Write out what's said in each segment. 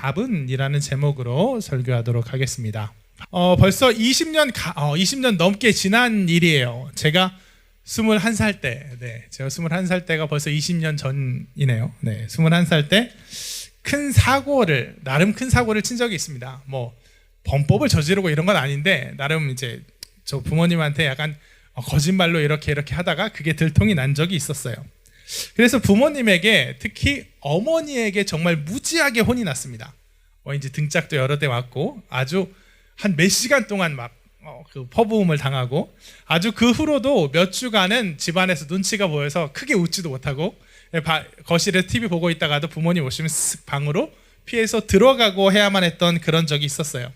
밥은이라는 제목으로 설교하도록 하겠습니다. 어, 벌써 20년 가, 어, 20년 넘게 지난 일이에요. 제가 21살 때, 네, 제가 21살 때가 벌써 20년 전이네요. 네, 21살 때 큰 사고를 나름 큰 사고를 친 적이 있습니다. 뭐 범법을 저지르고 이런 건 아닌데 나름 이제 저 부모님한테 약간 어, 거짓말로 이렇게 이렇게 하다가 그게 들통이 난 적이 있었어요. 그래서 부모님에게 특히 어머니에게 정말 무지하게 혼이 났습니다. 어, 이제 등짝도 여러 대 맞고 아주 한 몇 시간 동안 막 어, 그 퍼부음을 당하고 아주 그 후로도 몇 주간은 집안에서 눈치가 보여서 크게 웃지도 못하고 예, 바- 거실에 TV 보고 있다가도 부모님 오시면 쓱 방으로 피해서 들어가고 해야만 했던 그런 적이 있었어요.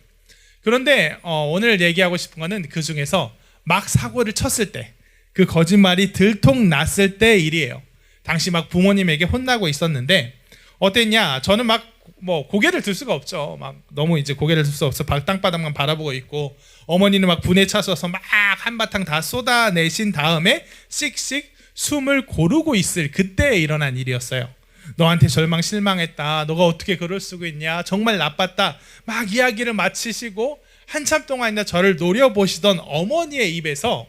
그런데 어, 오늘 얘기하고 싶은 거는 그 중에서 막 사고를 쳤을 때 그 거짓말이 들통 났을 때 일이에요. 당시 막 부모님에게 혼나고 있었는데 어땠냐? 저는 막 뭐 고개를 들 수가 없죠. 막 너무 이제 고개를 들 수 없어. 발- 땅바닥만 바라보고 있고 어머니는 막 분에 차서서 막 한바탕 다 쏟아내신 다음에 씩씩 숨을 고르고 있을 그때 일어난 일이었어요. 너한테 절망 실망했다. 너가 어떻게 그럴 수가 있냐. 정말 나빴다. 막 이야기를 마치시고 한참 동안이나 저를 노려보시던 어머니의 입에서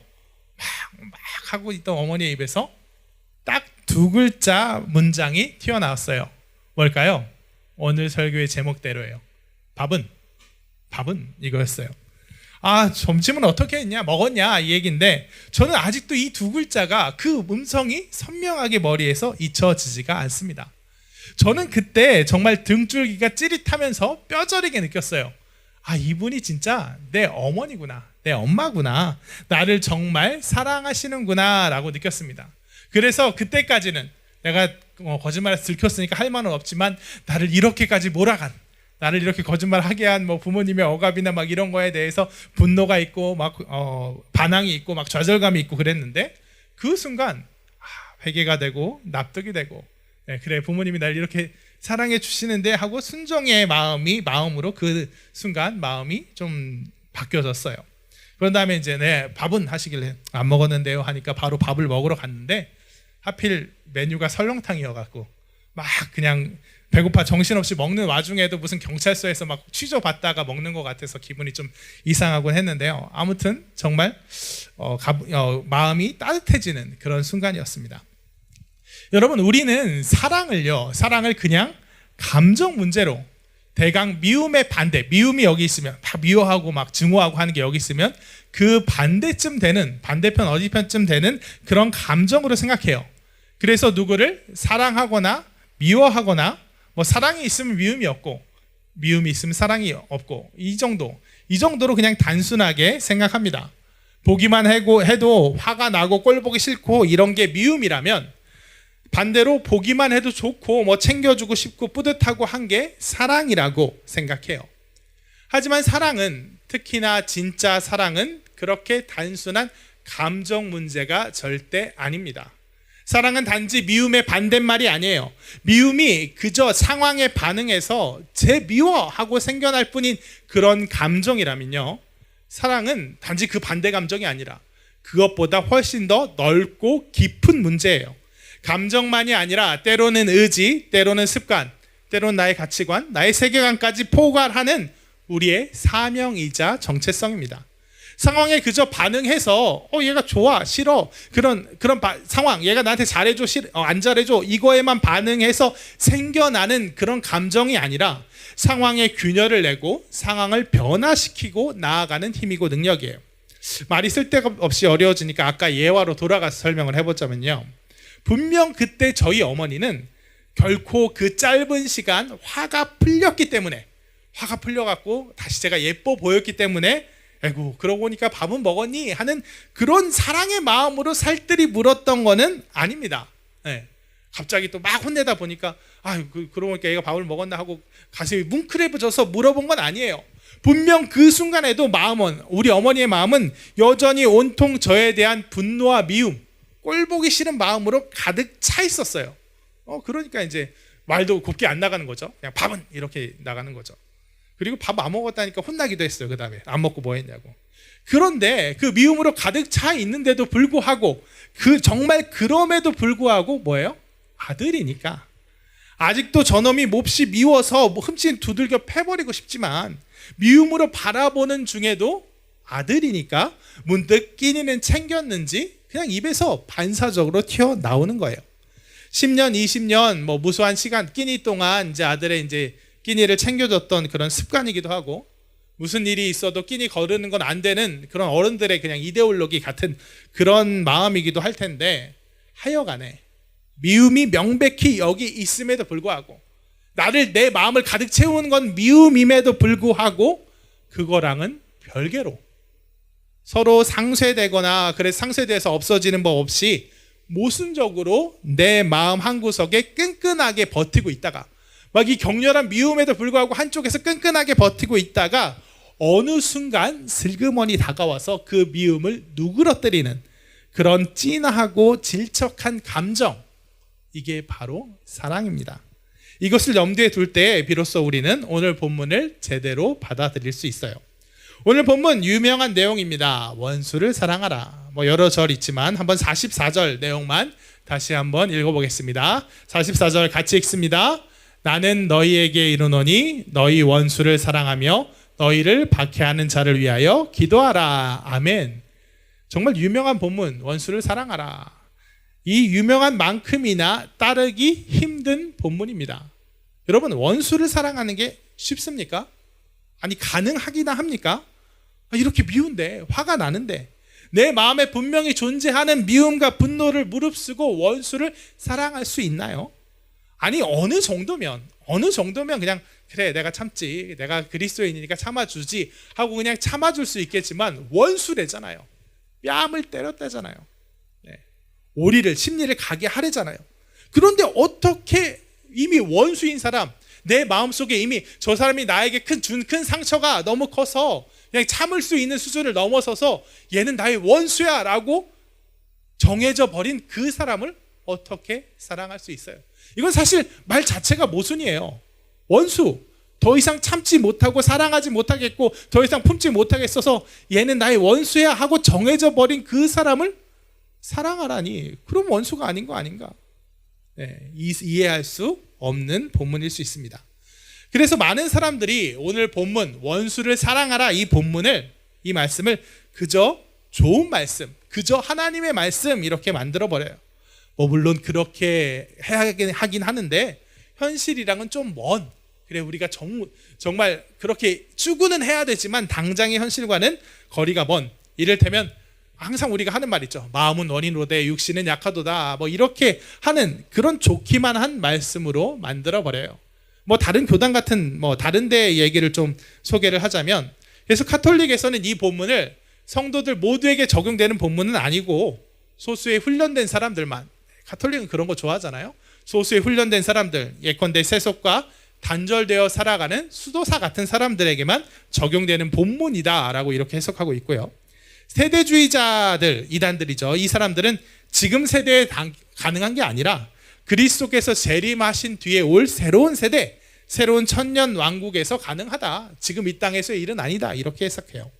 막, 막 하고 있던 어머니의 입에서 딱 두 글자 문장이 튀어나왔어요. 뭘까요? 오늘 설교의 제목대로예요. 밥은 밥은 이거였어요. 아 점심은 어떻게 했냐 먹었냐 이 얘기인데 저는 아직도 이 두 글자가 그 음성이 선명하게 머리에서 잊혀지지가 않습니다. 저는 그때 정말 등줄기가 찌릿하면서 뼈저리게 느꼈어요. 아 이분이 진짜 내 어머니구나 내 엄마구나 나를 정말 사랑하시는구나 라고 느꼈습니다. 그래서 그때까지는 내가 어, 거짓말에서 들켰으니까 할 말은 없지만 나를 이렇게까지 몰아간 나를 이렇게 거짓말하게 한 뭐 부모님의 억압이나 막 이런 거에 대해서 분노가 있고 막 어, 반항이 있고 막 좌절감이 있고 그랬는데 그 순간 아, 회개가 되고 납득이 되고 네, 그래 부모님이 날 이렇게 사랑해 주시는데 하고 순종의 마음이 마음으로 그 순간 마음이 좀 바뀌어졌어요. 그런 다음에 이제 네 밥은 하시길래 안 먹었는데요 하니까 바로 밥을 먹으러 갔는데 하필 메뉴가 설렁탕이어갖고 막 그냥 배고파 정신없이 먹는 와중에도 무슨 경찰서에서 막 취조받다가 먹는 것 같아서 기분이 좀 이상하곤 했는데요. 아무튼 정말 어, 가, 어, 마음이 따뜻해지는 그런 순간이었습니다. 여러분 우리는 사랑을요 사랑을 그냥 감정 문제로 대강 미움의 반대 미움이 여기 있으면 막 미워하고 막 증오하고 하는 게 여기 있으면 그 반대쯤 되는 반대편 어디편쯤 되는 그런 감정으로 생각해요 그래서 누구를 사랑하거나 미워하거나 뭐 사랑이 있으면 미움이 없고 미움이 있으면 사랑이 없고 이 정도 이 정도로 그냥 단순하게 생각합니다 보기만 해도 화가 나고 꼴 보기 싫고 이런 게 미움이라면 반대로 보기만 해도 좋고 뭐 챙겨주고 싶고 뿌듯하고 한 게 사랑이라고 생각해요. 하지만 사랑은 특히나 진짜 사랑은 그렇게 단순한 감정 문제가 절대 아닙니다. 사랑은 단지 미움의 반대말이 아니에요. 미움이 그저 상황에 반응해서 제 미워 하고 생겨날 뿐인 그런 감정이라면요. 사랑은 단지 그 반대 감정이 아니라 그것보다 훨씬 더 넓고 깊은 문제예요. 감정만이 아니라 때로는 의지, 때로는 습관, 때로는 나의 가치관, 나의 세계관까지 포괄하는 우리의 사명이자 정체성입니다. 상황에 그저 반응해서 어 얘가 좋아 싫어 그런 그런 바- 상황 얘가 나한테 잘해줘 싫, 어, 안 잘해줘 이거에만 반응해서 생겨나는 그런 감정이 아니라 상황에 균열을 내고 상황을 변화시키고 나아가는 힘이고 능력이에요. 말이 쓸데없이 어려워지니까 아까 예화로 돌아가서 설명을 해보자면요. 분명 그때 저희 어머니는 결코 그 짧은 시간 화가 풀렸기 때문에 화가 풀려갖고 다시 제가 예뻐 보였기 때문에 아이고 그러고 보니까 밥은 먹었니 하는 그런 사랑의 마음으로 살뜰히 물었던 거는 아닙니다. 예. 갑자기 또 막 혼내다 보니까 아유 그, 그러고 보니까 얘가 밥을 먹었나 하고 가슴이 뭉클해져서 물어본 건 아니에요. 분명 그 순간에도 마음은 우리 어머니의 마음은 여전히 온통 저에 대한 분노와 미움 꼴 보기 싫은 마음으로 가득 차 있었어요. 어 그러니까 이제 말도 곱게 안 나가는 거죠. 그냥 밥은 이렇게 나가는 거죠. 그리고 밥 안 먹었다니까 혼나기도 했어요. 그 다음에 안 먹고 뭐 했냐고. 그런데 그 미움으로 가득 차 있는데도 불구하고 그 정말 그럼에도 불구하고 뭐예요? 아들이니까 아직도 저놈이 몹시 미워서 뭐 흠씬 두들겨 패버리고 싶지만 미움으로 바라보는 중에도 아들이니까 문득 끼니는 챙겼는지 그냥 입에서 반사적으로 튀어나오는 거예요. 10년, 20년 뭐 무수한 시간 끼니 동안 이제 아들의 이제 끼니를 챙겨줬던 그런 습관이기도 하고 무슨 일이 있어도 끼니 거르는 건 안 되는 그런 어른들의 그냥 이데올로기 같은 그런 마음이기도 할 텐데 하여간에 미움이 명백히 여기 있음에도 불구하고 나를 내 마음을 가득 채우는 건 미움임에도 불구하고 그거랑은 별개로 서로 상쇄되거나 그래 상쇄돼서 없어지는 법 없이 모순적으로 내 마음 한 구석에 끈끈하게 버티고 있다가 막 이 격렬한 미움에도 불구하고 한쪽에서 끈끈하게 버티고 있다가 어느 순간 슬그머니 다가와서 그 미움을 누그러뜨리는 그런 찐하고 질척한 감정 이게 바로 사랑입니다. 이것을 염두에 둘 때 비로소 우리는 오늘 본문을 제대로 받아들일 수 있어요. 오늘 본문 유명한 내용입니다. 원수를 사랑하라. 뭐 여러 절 있지만 한번 44절 내용만 다시 한번 읽어보겠습니다. 44절 같이 읽습니다. 나는 너희에게 이르노니 너희 원수를 사랑하며 너희를 박해하는 자를 위하여 기도하라. 아멘. 정말 유명한 본문 원수를 사랑하라. 이 유명한 만큼이나 따르기 힘든 본문입니다. 여러분 원수를 사랑하는 게 쉽습니까? 아니 가능하기나 합니까? 아, 이렇게 미운데 화가 나는데 내 마음에 분명히 존재하는 미움과 분노를 무릅쓰고 원수를 사랑할 수 있나요? 아니 어느 정도면 어느 정도면 그냥 그래 내가 참지 내가 그리스도인이니까 참아주지 하고 그냥 참아줄 수 있겠지만 원수래잖아요 뺨을 때렸다잖아요 네. 오리를 심리를 가게 하래잖아요 그런데 어떻게 이미 원수인 사람 내 마음속에 이미 저 사람이 나에게 큰 준 큰 상처가 너무 커서 그냥 참을 수 있는 수준을 넘어서서 얘는 나의 원수야라고 정해져 버린 그 사람을 어떻게 사랑할 수 있어요? 이건 사실 말 자체가 모순이에요. 원수. 더 이상 참지 못하고 사랑하지 못하겠고 더 이상 품지 못하겠어서 얘는 나의 원수야 하고 정해져 버린 그 사람을 사랑하라니 그럼 원수가 아닌 거 아닌가? 네, 이해할 수 없는 본문일 수 있습니다. 그래서 많은 사람들이 오늘 본문 원수를 사랑하라 이 본문을 이 말씀을 그저 좋은 말씀, 그저 하나님의 말씀 이렇게 만들어 버려요. 뭐 물론 그렇게 하긴, 하긴 하는데 현실이랑은 좀 먼. 그래 우리가 정, 정말 그렇게 추구는 해야 되지만 당장의 현실과는 거리가 먼. 이를테면 항상 우리가 하는 말 있죠. 마음은 원인로되 육신은 약하도다. 뭐 이렇게 하는 그런 좋기만 한 말씀으로 만들어 버려요. 뭐 다른 교단 같은 뭐 다른 데 얘기를 좀 소개를 하자면 그래서 카톨릭에서는 이 본문을 성도들 모두에게 적용되는 본문은 아니고 소수의 훈련된 사람들만 카톨릭은 그런 거 좋아하잖아요. 소수의 훈련된 사람들 예컨대 세속과 단절되어 살아가는 수도사 같은 사람들에게만 적용되는 본문이다라고 이렇게 해석하고 있고요. 세대주의자들 이단들이죠. 이 사람들은 지금 세대에 가능한 게 아니라 그리스도께서 재림하신 뒤에 올 새로운 세대, 새로운 천년 왕국에서 가능하다. 지금 이 땅에서의 일은 아니다. 이렇게 해석해요.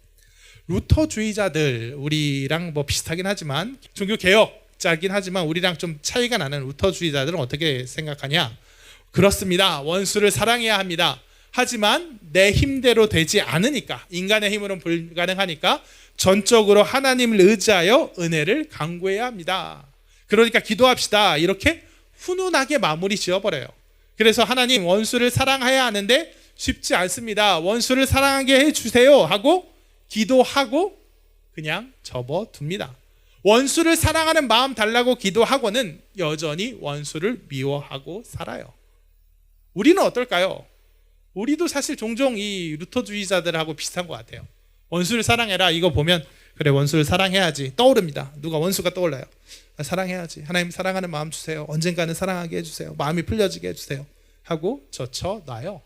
루터주의자들 우리랑 뭐 비슷하긴 하지만 종교 개혁 자긴 하지만 우리랑 좀 차이가 나는 루터주의자들은 어떻게 생각하냐? 그렇습니다. 원수를 사랑해야 합니다. 하지만 내 힘대로 되지 않으니까 인간의 힘으로는 불가능하니까 전적으로 하나님을 의지하여 은혜를 강구해야 합니다. 그러니까 기도합시다. 이렇게 훈훈하게 마무리 지어버려요. 그래서 하나님 원수를 사랑해야 하는데 쉽지 않습니다. 원수를 사랑하게 해주세요 하고 기도하고 그냥 접어둡니다. 원수를 사랑하는 마음 달라고 기도하고는 여전히 원수를 미워하고 살아요. 우리는 어떨까요? 우리도 사실 종종 이 루터주의자들하고 비슷한 것 같아요. 원수를 사랑해라 이거 보면 그래 원수를 사랑해야지 떠오릅니다. 누가 원수가 떠올라요. 아, 사랑해야지. 하나님 사랑하는 마음 주세요. 언젠가는 사랑하게 해주세요. 마음이 풀려지게 해주세요. 하고 젖혀놔요.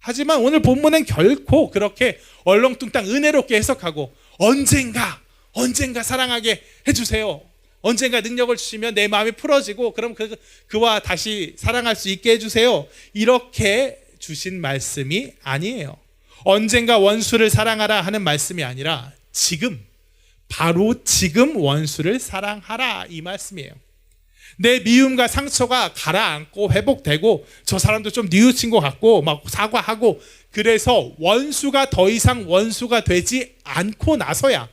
하지만 오늘 본문은 결코 그렇게 얼렁뚱땅 은혜롭게 해석하고 언젠가 언젠가 사랑하게 해주세요. 언젠가 능력을 주시면 내 마음이 풀어지고 그럼 그, 그와 다시 사랑할 수 있게 해주세요. 이렇게 주신 말씀이 아니에요. 언젠가 원수를 사랑하라 하는 말씀이 아니라 지금 바로 지금 원수를 사랑하라 이 말씀이에요. 내 미움과 상처가 가라앉고 회복되고 저 사람도 좀 뉘우친 것 같고 막 사과하고 그래서 원수가 더 이상 원수가 되지 않고 나서야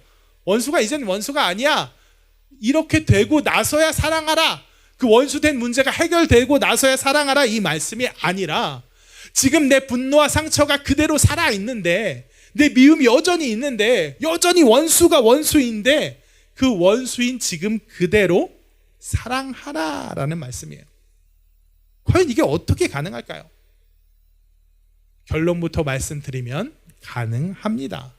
원수가 이젠 원수가 아니야. 이렇게 되고 나서야 사랑하라. 그 원수된 문제가 해결되고 나서야 사랑하라 이 말씀이 아니라 지금 내 분노와 상처가 그대로 살아 있는데 내 미움이 여전히 있는데 여전히 원수가 원수인데 그 원수인 지금 그대로 사랑하라라는 말씀이에요. 과연 이게 어떻게 가능할까요? 결론부터 말씀드리면 가능합니다.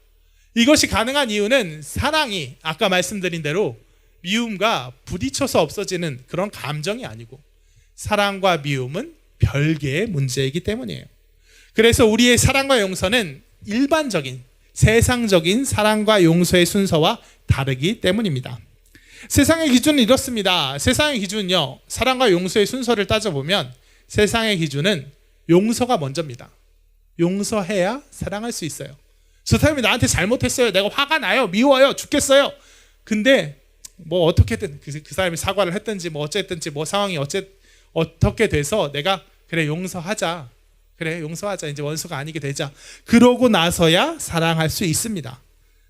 이것이 가능한 이유는 사랑이 아까 말씀드린 대로 미움과 부딪혀서 없어지는 그런 감정이 아니고 사랑과 미움은 별개의 문제이기 때문이에요. 그래서 우리의 사랑과 용서는 일반적인 세상적인 사랑과 용서의 순서와 다르기 때문입니다. 세상의 기준은 이렇습니다. 세상의 기준은요. 사랑과 용서의 순서를 따져보면 세상의 기준은 용서가 먼저입니다. 용서해야 사랑할 수 있어요. 저 사람이 나한테 잘못했어요. 내가 화가 나요. 미워요. 죽겠어요. 근데 뭐 어떻게든 그, 그 사람이 사과를 했든지 뭐 어쨌든지 뭐 상황이 어째 어떻게 돼서 내가 그래 용서하자. 그래 용서하자. 이제 원수가 아니게 되자. 그러고 나서야 사랑할 수 있습니다.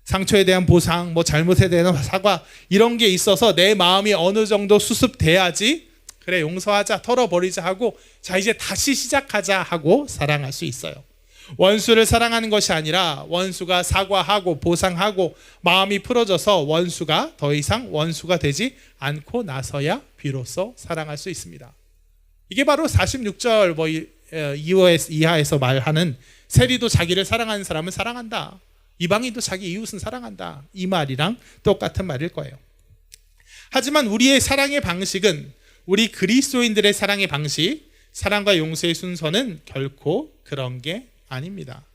상처에 대한 보상, 뭐 잘못에 대한 사과 이런 게 있어서 내 마음이 어느 정도 수습돼야지 그래 용서하자, 털어버리자 하고 자 이제 다시 시작하자 하고 사랑할 수 있어요. 원수를 사랑하는 것이 아니라 원수가 사과하고 보상하고 마음이 풀어져서 원수가 더 이상 원수가 되지 않고 나서야 비로소 사랑할 수 있습니다. 이게 바로 46절 뭐 이하에서 말하는 세리도 자기를 사랑하는 사람은 사랑한다. 이방인도 자기 이웃은 사랑한다. 이 말이랑 똑같은 말일 거예요. 하지만 우리의 사랑의 방식은 우리 그리스도인들의 사랑의 방식, 사랑과 용서의 순서는 결코 그런 게 아닙니다.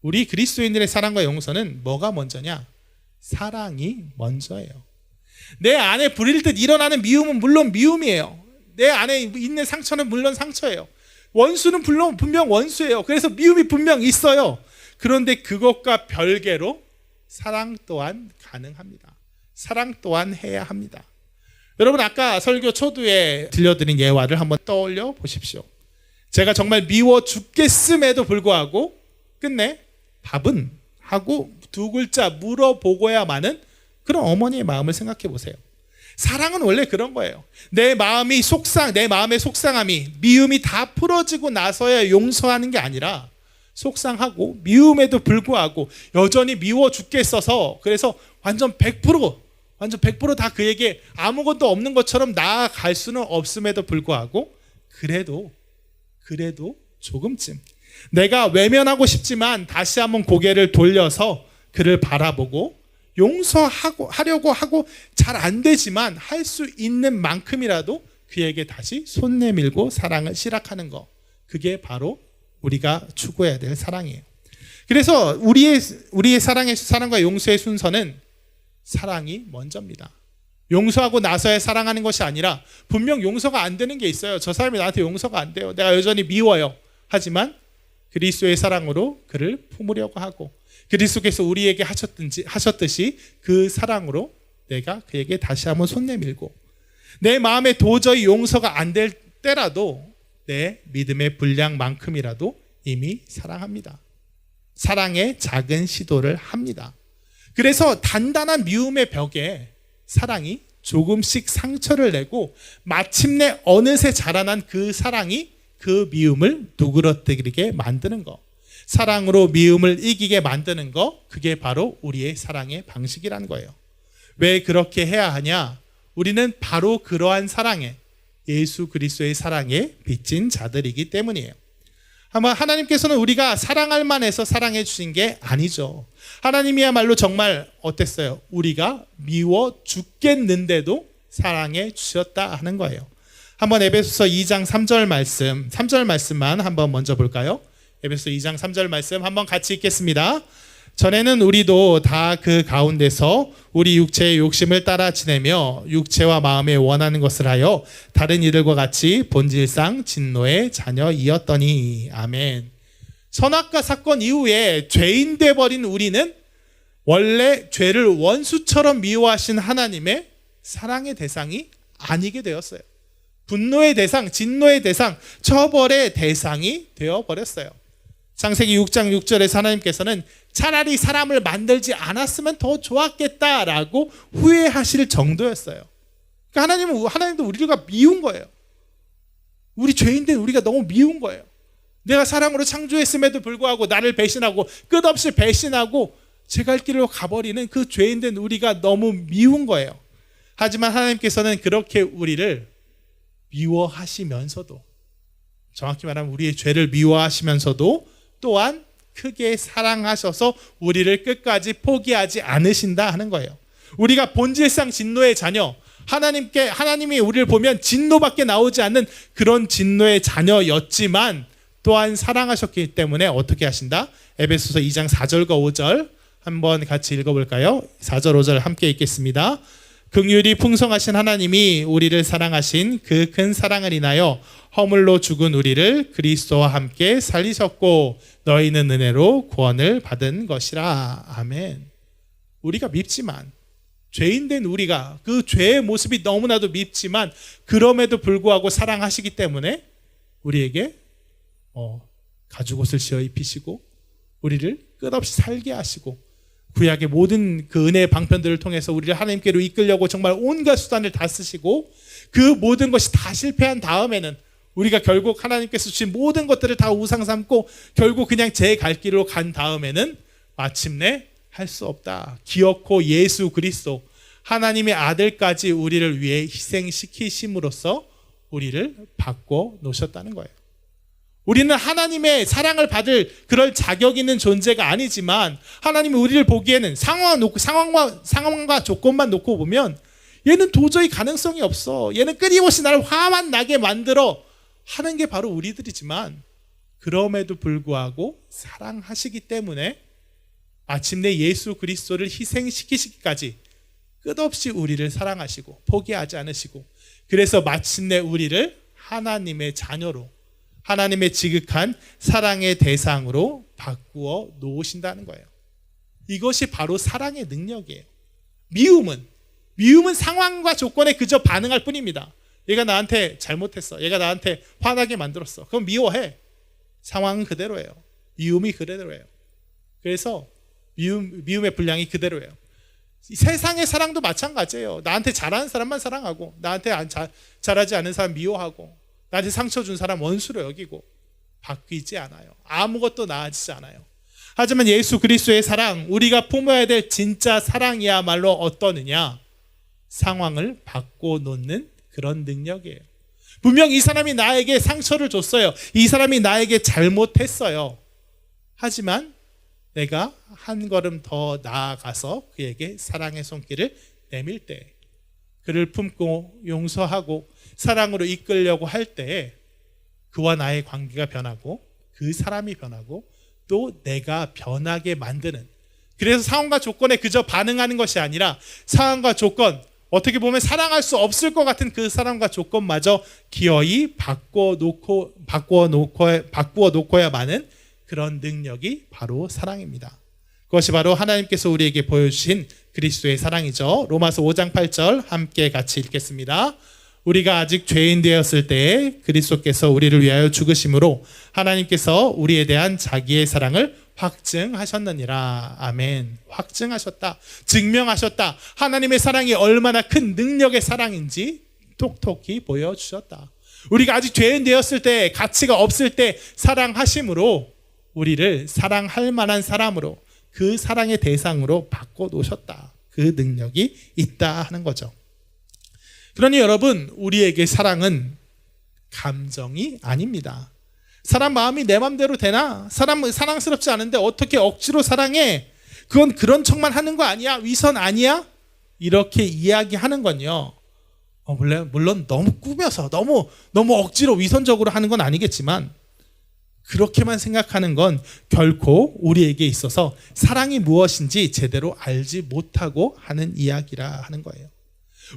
우리 그리스도인들의 사랑과 용서는 뭐가 먼저냐? 사랑이 먼저예요. 내 안에 불일 듯 일어나는 미움은 물론 미움이에요. 내 안에 있는 상처는 물론 상처예요. 원수는 물론 분명 원수예요. 그래서 미움이 분명 있어요. 그런데 그것과 별개로 사랑 또한 가능합니다. 사랑 또한 해야 합니다. 여러분 아까 설교 초두에 들려드린 예화를 한번 떠올려 보십시오. 제가 정말 미워 죽겠음에도 불구하고 끝내 밥은 하고 두 글자 물어보고야만은 그런 어머니의 마음을 생각해 보세요. 사랑은 원래 그런 거예요. 내 마음이 속상, 내 마음의 속상함이 미움이 다 풀어지고 나서야 용서하는 게 아니라 속상하고 미움에도 불구하고 여전히 미워 죽겠어서 그래서 완전 100% 완전 100%다 그에게 아무것도 없는 것처럼 나아갈 수는 없음에도 불구하고 그래도 그래도 조금쯤 내가 외면하고 싶지만 다시 한번 고개를 돌려서 그를 바라보고 용서하고 하려고 하고 잘 안 되지만 할 수 있는 만큼이라도 그에게 다시 손 내밀고 사랑을 시작하는 거 그게 바로 우리가 추구해야 될 사랑이에요. 그래서 우리의 우리의 사랑의 사랑과 용서의 순서는 사랑이 먼저입니다. 용서하고 나서야 사랑하는 것이 아니라 분명 용서가 안 되는 게 있어요. 저 사람이 나한테 용서가 안 돼요. 내가 여전히 미워요. 하지만 그리스도의 사랑으로 그를 품으려고 하고 그리스도께서 우리에게 하셨든지 하셨듯이 그 사랑으로 내가 그에게 다시 한번 손 내밀고 내 마음에 도저히 용서가 안 될 때라도 내 믿음의 분량만큼이라도 이미 사랑합니다. 사랑의 작은 시도를 합니다. 그래서 단단한 미움의 벽에 사랑이 조금씩 상처를 내고 마침내 어느새 자라난 그 사랑이 그 미움을 누그러뜨리게 만드는 거. 사랑으로 미움을 이기게 만드는 거. 그게 바로 우리의 사랑의 방식이라는 거예요. 왜 그렇게 해야 하냐? 우리는 바로 그러한 사랑에 예수 그리스도의 사랑에 빚진 자들이기 때문이에요. 아마 하나님께서는 우리가 사랑할 만해서 사랑해 주신 게 아니죠. 하나님이야말로 정말 어땠어요? 우리가 미워 죽겠는데도 사랑해 주셨다 하는 거예요. 한번 에베소서 2장 3절 말씀, 3절 말씀만 한번 먼저 볼까요? 에베소 2장 3절 말씀 한번 같이 읽겠습니다. 전에는 우리도 다 그 가운데서 우리 육체의 욕심을 따라 지내며 육체와 마음에 원하는 것을 하여 다른 이들과 같이 본질상 진노의 자녀이었더니 아멘. 선악과 사건 이후에 죄인 돼 버린 우리는 원래 죄를 원수처럼 미워하신 하나님의 사랑의 대상이 아니게 되었어요. 분노의 대상, 진노의 대상, 처벌의 대상이 되어 버렸어요. 창세기 6장 6절에서 하나님께서는 차라리 사람을 만들지 않았으면 더 좋았겠다라고 후회하실 정도였어요. 그러니까 하나님은 하나님도 우리가 미운 거예요. 우리 죄인된 우리가 너무 미운 거예요. 내가 사랑으로 창조했음에도 불구하고 나를 배신하고 끝없이 배신하고 제갈 길로 가버리는 그 죄인된 우리가 너무 미운 거예요. 하지만 하나님께서는 그렇게 우리를 미워하시면서도 정확히 말하면 우리의 죄를 미워하시면서도 또한 크게 사랑하셔서 우리를 끝까지 포기하지 않으신다 하는 거예요. 우리가 본질상 진노의 자녀, 하나님께 하나님이 우리를 보면 진노밖에 나오지 않는 그런 진노의 자녀였지만 또한 사랑하셨기 때문에 어떻게 하신다? 에베소서 2장 4절과 5절 한번 같이 읽어볼까요? 4절 5절 함께 읽겠습니다. 긍휼이 풍성하신 하나님이 우리를 사랑하신 그 큰 사랑을 인하여 허물로 죽은 우리를 그리스도와 함께 살리셨고 너희는 은혜로 구원을 받은 것이라. 아멘. 우리가 밉지만 죄인된 우리가 그 죄의 모습이 너무나도 밉지만 그럼에도 불구하고 사랑하시기 때문에 우리에게 어, 가죽옷을 씌어 입히시고 우리를 끝없이 살게 하시고 구약의 모든 그 은혜의 방편들을 통해서 우리를 하나님께로 이끌려고 정말 온갖 수단을 다 쓰시고 그 모든 것이 다 실패한 다음에는 우리가 결국 하나님께서 주신 모든 것들을 다 우상 삼고 결국 그냥 제 갈 길로 간 다음에는 마침내 할 수 없다. 기어코 예수 그리스도 하나님의 아들까지 우리를 위해 희생시키심으로써 우리를 바꿔 놓으셨다는 거예요. 우리는 하나님의 사랑을 받을 그럴 자격 있는 존재가 아니지만 하나님이 우리를 보기에는 상황 놓고 상황과 상황과 조건만 놓고 보면 얘는 도저히 가능성이 없어. 얘는 끊임없이 나를 화만 나게 만들어 하는 게 바로 우리들이지만 그럼에도 불구하고 사랑하시기 때문에 마침내 예수 그리스도를 희생시키시기까지 끝없이 우리를 사랑하시고 포기하지 않으시고 그래서 마침내 우리를 하나님의 자녀로 하나님의 지극한 사랑의 대상으로 바꾸어 놓으신다는 거예요. 이것이 바로 사랑의 능력이에요. 미움은 미움은 상황과 조건에 그저 반응할 뿐입니다. 얘가 나한테 잘못했어. 얘가 나한테 화나게 만들었어. 그럼 미워해. 상황은 그대로예요. 미움이 그대로예요. 그래서 미움 미움의 분량이 그대로예요. 세상의 사랑도 마찬가지예요. 나한테 잘하는 사람만 사랑하고 나한테 안 잘, 잘하지 않은 사람 미워하고 나한테 상처 준 사람 원수로 여기고 바뀌지 않아요. 아무것도 나아지지 않아요. 하지만 예수 그리스도의 사랑, 우리가 품어야 될 진짜 사랑이야말로 어떠느냐? 상황을 바꿔 놓는 그런 능력이에요. 분명 이 사람이 나에게 상처를 줬어요. 이 사람이 나에게 잘못했어요. 하지만 내가 한 걸음 더 나아가서 그에게 사랑의 손길을 내밀 때, 그를 품고 용서하고 사랑으로 이끌려고 할 때에 그와 나의 관계가 변하고 그 사람이 변하고 또 내가 변하게 만드는 그래서 상황과 조건에 그저 반응하는 것이 아니라 상황과 조건 어떻게 보면 사랑할 수 없을 것 같은 그 사람과 조건마저 기어이 바꿔 놓고 바꾸어 놓고 바꾸어 놓고야만은 그런 능력이 바로 사랑입니다. 그것이 바로 하나님께서 우리에게 보여주신 그리스도의 사랑이죠. 로마서 5장 8절 함께 같이 읽겠습니다. 우리가 아직 죄인 되었을 때에 그리스도께서 우리를 위하여 죽으심으로 하나님께서 우리에 대한 자기의 사랑을 확증하셨느니라. 아멘. 확증하셨다. 증명하셨다. 하나님의 사랑이 얼마나 큰 능력의 사랑인지 톡톡히 보여주셨다. 우리가 아직 죄인 되었을 때, 가치가 없을 때 사랑하심으로 우리를 사랑할 만한 사람으로 그 사랑의 대상으로 바꿔 놓으셨다. 그 능력이 있다 하는 거죠. 그러니 여러분, 우리에게 사랑은 감정이 아닙니다. 사람 마음이 내 맘대로 되나? 사람 사랑스럽지 않은데 어떻게 억지로 사랑해? 그건 그런 척만 하는 거 아니야? 위선 아니야? 이렇게 이야기하는 건요. 어, 물론, 물론 너무 꾸며서 너무 너무 억지로 위선적으로 하는 건 아니겠지만 그렇게만 생각하는 건 결코 우리에게 있어서 사랑이 무엇인지 제대로 알지 못하고 하는 이야기라 하는 거예요.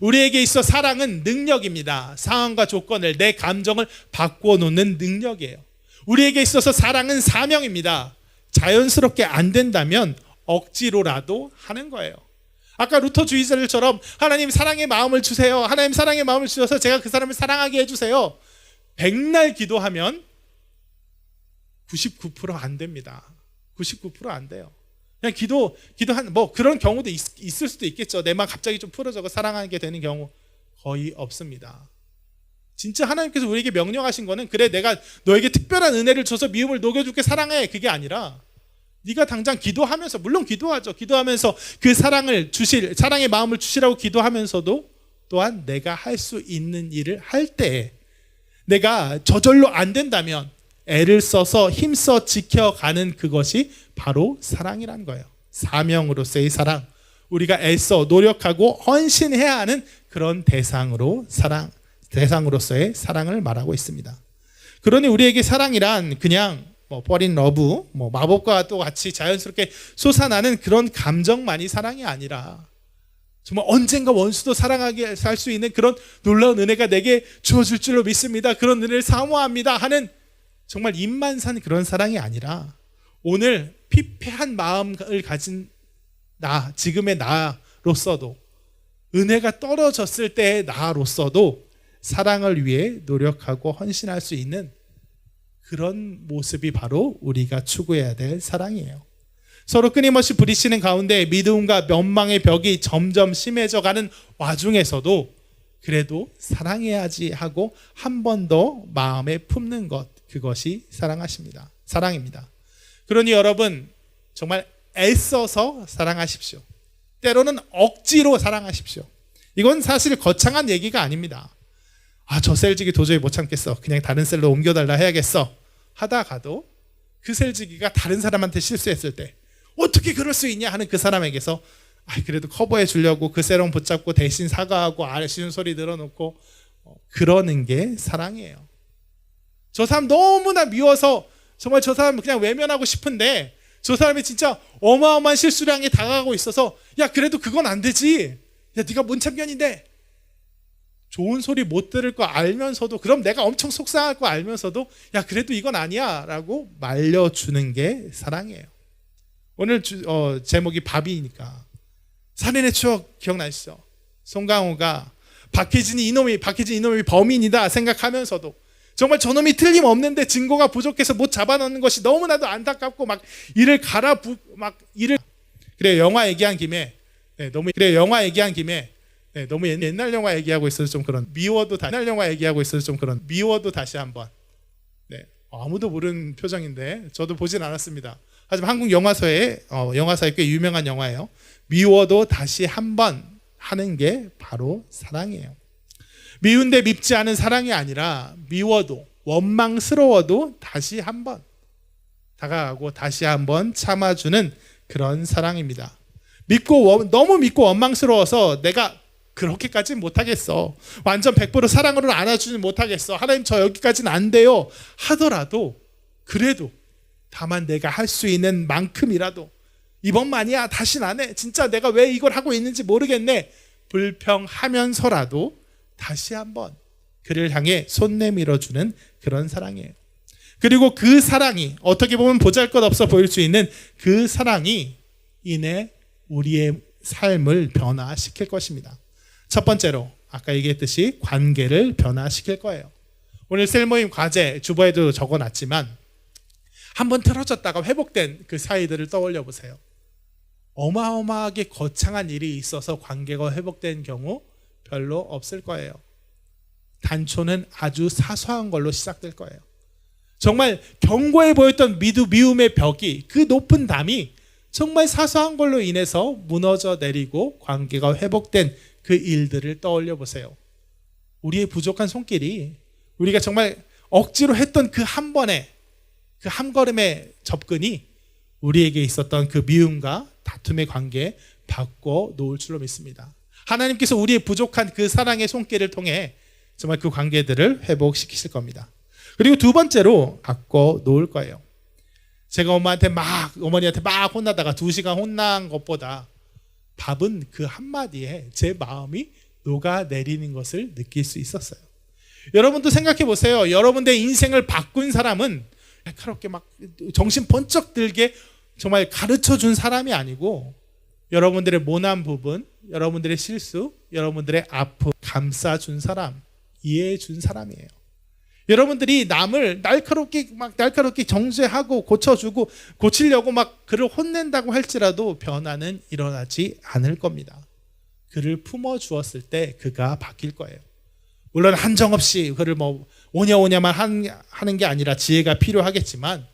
우리에게 있어 사랑은 능력입니다. 상황과 조건을 내 감정을 바꾸어 놓는 능력이에요. 우리에게 있어서 사랑은 사명입니다. 자연스럽게 안 된다면 억지로라도 하는 거예요. 아까 루터 주의자들처럼 하나님 사랑의 마음을 주세요. 하나님 사랑의 마음을 주셔서 제가 그 사람을 사랑하게 해주세요. 백날 기도하면 99%안 됩니다. 99%안 돼요. 그냥 기도 기도한 뭐 그런 경우도 있, 있을 수도 있겠죠. 내 마음 갑자기 좀 풀어져서 사랑하게 되는 경우 거의 없습니다. 진짜 하나님께서 우리에게 명령하신 거는 그래 내가 너에게 특별한 은혜를 줘서 미움을 녹여줄게 사랑해 그게 아니라 네가 당장 기도하면서 물론 기도하죠. 기도하면서 그 사랑을 주실 사랑의 마음을 주시라고 기도하면서도 또한 내가 할 수 있는 일을 할 때 내가 저절로 안 된다면 애를 써서 힘써 지켜가는 그것이 바로 사랑이란 거예요. 사명으로서의 사랑. 우리가 애써 노력하고 헌신해야 하는 그런 대상으로 사랑 대상으로서의 사랑을 말하고 있습니다. 그러니 우리에게 사랑이란 그냥 뭐 버린 러브, 뭐 마법과 또 같이 자연스럽게 솟아나는 그런 감정만이 사랑이 아니라 정말 언젠가 원수도 사랑하게 살 수 있는 그런 놀라운 은혜가 내게 주어질 줄로 믿습니다. 그런 은혜를 사모합니다. 하는 정말 입만 산 그런 사랑이 아니라 오늘 피폐한 마음을 가진 나, 지금의 나로서도 은혜가 떨어졌을 때의 나로서도 사랑을 위해 노력하고 헌신할 수 있는 그런 모습이 바로 우리가 추구해야 될 사랑이에요. 서로 끊임없이 부딪히는 가운데 믿음과 면망의 벽이 점점 심해져 가는 와중에서도 그래도 사랑해야지 하고 한 번 더 마음에 품는 것 그것이 사랑하십니다. 사랑입니다. 그러니 여러분 정말 애써서 사랑하십시오. 때로는 억지로 사랑하십시오. 이건 사실 거창한 얘기가 아닙니다. 아, 저 셀지기 도저히 못 참겠어. 그냥 다른 셀로 옮겨달라 해야겠어. 하다가도 그 셀지기가 다른 사람한테 실수했을 때 어떻게 그럴 수 있냐 하는 그 사람에게서 아, 그래도 커버해 주려고 그 세럼 붙잡고 대신 사과하고 아쉬운 소리 늘어놓고 어, 그러는 게 사랑이에요. 저 사람 너무나 미워서 정말 저 사람 그냥 외면하고 싶은데 저 사람이 진짜 어마어마한 한게 당하고 있어서 야 그래도 그건 안 되지. 야 네가 뭔 참견인데 좋은 소리 못 들을 거 알면서도 그럼 내가 엄청 속상할 거 알면서도 야 그래도 이건 아니야라고 말려주는 게 사랑이에요. 오늘 주, 어, 제목이 밥이니까 살인의 추억 기억나시죠? 송강호가 박혜진이 이놈이 박혜진 이놈이 범인이다 생각하면서도 정말 저놈이 틀림없는데 증거가 부족해서 못 잡아넣는 것이 너무나도 안타깝고 막 이를 갈아 부 막 이를 그래 영화 얘기한 김에 네, 너무 그래 영화 얘기한 김에 네, 너무 옛- 옛날 영화 얘기하고 있어서 좀 그런 미워도 다, 옛날 영화 얘기하고 있어서 좀 그런 미워도 다시 한번 네, 아무도 모르는 표정인데 저도 보진 않았습니다. 하지만 한국 영화사에 어, 영화사에 꽤 유명한 영화예요. 미워도 다시 한번 하는 게 바로 사랑이에요. 미운데 밉지 않은 사랑이 아니라 미워도 원망스러워도 다시 한번 다가가고 다시 한번 참아주는 그런 사랑입니다. 믿고 원- 너무 믿고 원망스러워서 내가 그렇게까지는 못하겠어. 완전 100% 사랑으로 안아주진 못하겠어. 하나님 저 여기까지는 안 돼요. 하더라도 그래도 다만 내가 할 수 있는 만큼이라도 이번만이야 다신 안 해. 진짜 내가 왜 이걸 하고 있는지 모르겠네. 불평하면서라도 다시 한번 그를 향해 손 내밀어 주는 그런 사랑이에요. 그리고 그 사랑이 어떻게 보면 보잘것없어 보일 수 있는 그 사랑이 이내 우리의 삶을 변화시킬 것입니다. 첫 번째로 아까 얘기했듯이 관계를 변화시킬 거예요. 오늘 셀 모임 과제 주보에도 적어놨지만 한번 틀어졌다가 회복된 그 사이들을 떠올려 보세요. 어마어마하게 거창한 일이 있어서 관계가 회복된 경우 별로 없을 거예요. 단초는 아주 사소한 걸로 시작될 거예요. 정말 견고해 보였던 미두 미움의 벽이 그 높은 담이 정말 사소한 걸로 인해서 무너져 내리고 관계가 회복된 그 일들을 떠올려 보세요. 우리의 부족한 손길이 우리가 정말 억지로 했던 그 한 번의 그한 걸음의 접근이 우리에게 있었던 그 미움과 다툼의 관계 바꿔 놓을 줄로 믿습니다. 하나님께서 우리의 부족한 그 사랑의 손길을 통해 정말 그 관계들을 회복시키실 겁니다. 그리고 두 번째로 바꿔 놓을 거예요. 제가 엄마한테 막 어머니한테 막 혼나다가 두 시간 혼난 것보다 밥은 그 한마디에 제 마음이 녹아내리는 것을 느낄 수 있었어요. 여러분도 생각해 보세요. 여러분의 인생을 바꾼 사람은 날카롭게 막 정신 번쩍 들게 정말 가르쳐 준 사람이 아니고 여러분들의 모난 부분, 여러분들의 실수, 여러분들의 아픔 감싸 준 사람, 이해해 준 사람이에요. 여러분들이 남을 날카롭게 막 날카롭게 정죄하고 고쳐주고 고치려고 막 그를 혼낸다고 할지라도 변화는 일어나지 않을 겁니다. 그를 품어 주었을 때 그가 바뀔 거예요. 물론 한정없이 그를 뭐 오냐오냐만 한- 하는 게 아니라 지혜가 필요하겠지만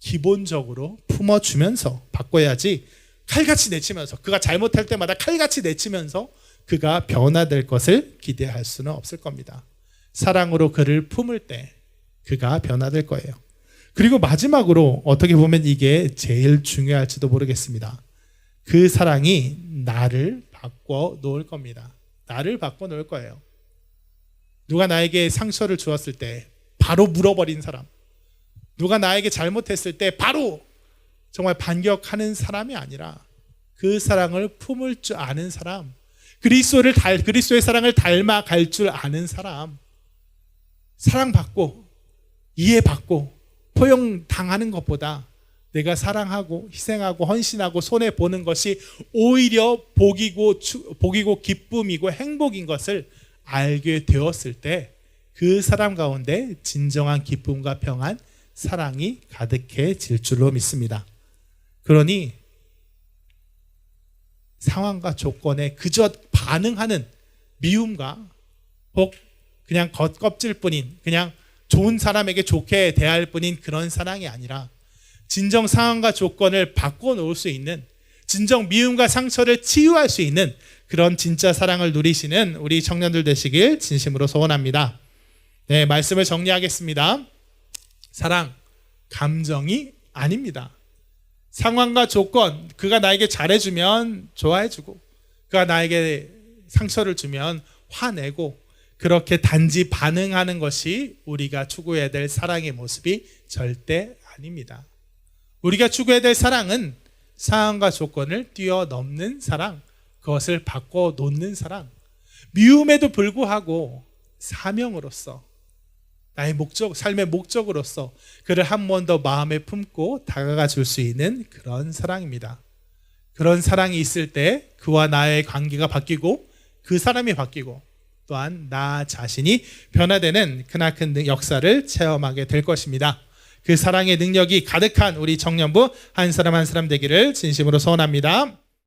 기본적으로 품어 주면서 바꿔야지 칼같이 내치면서 그가 잘못할 때마다 칼같이 내치면서 그가 변화될 것을 기대할 수는 없을 겁니다. 사랑으로 그를 품을 때 그가 변화될 거예요. 그리고 마지막으로 어떻게 보면 이게 제일 중요할지도 모르겠습니다. 그 사랑이 나를 바꿔 놓을 겁니다. 나를 바꿔 놓을 거예요. 누가 나에게 상처를 주었을 때 바로 물어버린 사람. 누가 나에게 잘못했을 때 바로 정말 반격하는 사람이 아니라 그 사랑을 품을 줄 아는 사람. 그리스도를 달 그리스도의 사랑을 닮아 갈 줄 아는 사람. 사랑받고 이해받고 포용 당하는 것보다 내가 사랑하고 희생하고 헌신하고 손해 보는 것이 오히려 복이고 추- 복이고 기쁨이고 행복인 것을 알게 되었을 때 그 사람 가운데 진정한 기쁨과 평안, 사랑이 가득해질 줄로 믿습니다. 그러니 상황과 조건에 그저 반응하는 미움과 혹 그냥 겉껍질 뿐인 그냥 좋은 사람에게 좋게 대할 뿐인 그런 사랑이 아니라 진정 상황과 조건을 바꿔 놓을 수 있는 진정 미움과 상처를 치유할 수 있는 그런 진짜 사랑을 누리시는 우리 청년들 되시길 진심으로 소원합니다. 네, 말씀을 정리하겠습니다. 사랑, 감정이 아닙니다. 상황과 조건, 그가 나에게 잘해주면 좋아해주고, 그가 나에게 상처를 주면 화내고, 그렇게 단지 반응하는 것이 우리가 추구해야 될 사랑의 모습이 절대 아닙니다. 우리가 추구해야 될 사랑은 상황과 조건을 뛰어넘는 사랑, 그것을 바꿔 놓는 사랑, 미움에도 불구하고 사명으로서 나의 목적, 삶의 목적으로서 그를 한 번 더 마음에 품고 다가가 줄 수 있는 그런 사랑입니다. 그런 사랑이 있을 때 그와 나의 관계가 바뀌고 그 사람이 바뀌고 또한 나 자신이 변화되는 크나큰 역사를 체험하게 될 것입니다. 그 사랑의 능력이 가득한 우리 청년부 한 사람 한 사람 되기를 진심으로 소원합니다.